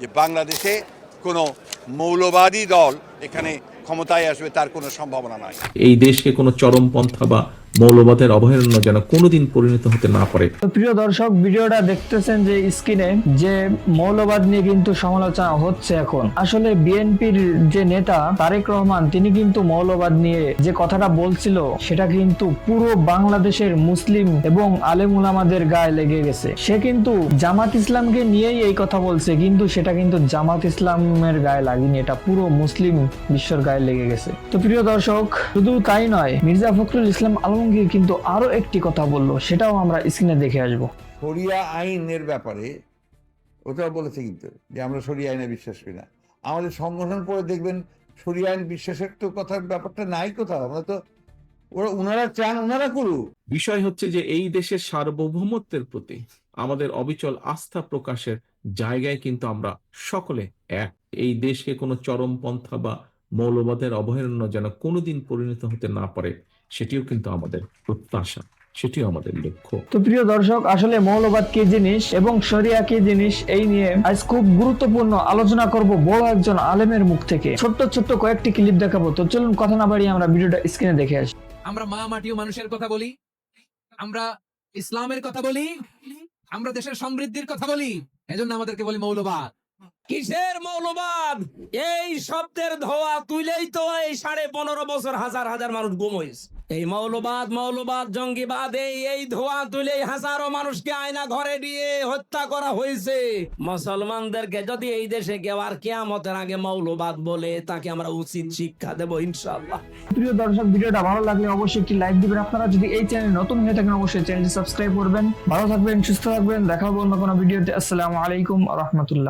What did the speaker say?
যে বাংলাদেশে কোনো মৌলবাদী দল এখানে ক্ষমতায় আসবে, তার কোনো সম্ভাবনা নাই। এই দেশকে কোনো চরমপন্থা বা মৌলবাদের অভয়ারণ্য যেন কোনোদিন পরিণত হতে না পারে। প্রিয় দর্শক, ভিডিওটা দেখতেছেন যে স্ক্রিনে যে মৌলবাদ নিয়ে কিন্তু সমালোচনা হচ্ছে এখন। আসলে বিএনপির যে নেতা তারেক রহমান, তিনি কিন্তু মৌলবাদ নিয়ে যে কথাটা বলছিল, সেটা কিন্তু পুরো বাংলাদেশের মুসলিম এবং আলেম উলামাদের গায়ে লেগে গেছে। সে কিন্তু জামাত ইসলামকে নিয়েই এই কথা বলছে, কিন্তু সেটা কিন্তু জামাত ইসলামের গায়ে লাগেনি, এটা পুরো মুসলিম বিশ্বর গায়ে লেগে গেছে। তো প্রিয় দর্শক, শুধু তাই নয়, মির্জা ফখরুল ইসলাম আলমগীর কিন্তু আরও একটি কথা বলল সেটাও আমরা স্ক্রিনে দেখে আসব। সরিয়া আইনের ব্যাপারে ওটাও বলেছে কিন্তু যে আমরা শরিয়া আইনে বিশ্বাস করি না। আমাদের সংগঠন পড়ে দেখবেন শরিয়া আইন বিশ্বাসের তো কথার ব্যাপারটা নাই কোথাও। আমরা তো ওরা ওনারা চান ওনারা করুক। বিষয় হচ্ছে যে এই দেশের সার্বভৌমত্বের প্রতি আমাদের অবিচল আস্থা প্রকাশের জায়গায় কিন্তু আমরা সকলে এক। এই দেশকে কোনো চরমপন্থা বা মৌলবাদের অভয়ারণ্য যেন কোনোদিন পরিণত হতে না পারে সেটিও কিন্তু আমাদের প্রত্যাশা সেটিও আমাদের লক্ষ্য। তো প্রিয় দর্শক আসলে মৌলবাদ কি জিনিস এবং শরিয়া কি জিনিস এই নিয়ে আজ খুব গুরুত্বপূর্ণ আলোচনা করব বড় একজন আলেমের মুখ থেকে। ছোট্ট ছোট্ট কয়েকটি ক্লিপ দেখাবো। তো চলুন কথা না বাড়িয়ে আমরা ভিডিওটা স্ক্রিনে দেখে আসি। আমরা মা মাটি ও মানুষের কথা বলি আমরা ইসলামের কথা বলি আমরা দেশের সমৃদ্ধির কথা বলি এজন্য আমাদেরকে বলি মৌলবাদ। কিসের মৌলবাদ? এই শব্দের ধোয়া তুইলেই তো এই সাড়ে পনেরো বছর হাজার হাজার মানুষ গুম হয়েছে। এই মৌলবাদ মৌলবাদ, জঙ্গিবাদ, এই এই ধোয়া তুলেই হাজারো মানুষকে আয়না ঘরে দিয়ে হত্যা করা হয়েছে। মুসলমানদেরকে যদি এই দেশে কেউ আর কেয়ামতের আগে মৌলবাদ বলে, তাকে আমরা উচিত শিক্ষা দেবো ইনশাআল্লাহ। প্রিয় দর্শক, ভিডিওটা ভালো লাগলে অবশ্যই একটি লাইক দিবেন। আপনারা যদি এই চ্যানেল নতুন হয়ে থাকেন, অবশ্যই চ্যানেলটি সাবস্ক্রাইব করবেন। ভালো থাকবেন, সুস্থ থাকবেন। দেখা হবে অন্য কোনো ভিডিওতে। আসসালামু আলাইকুম রহমতুল্লাহ।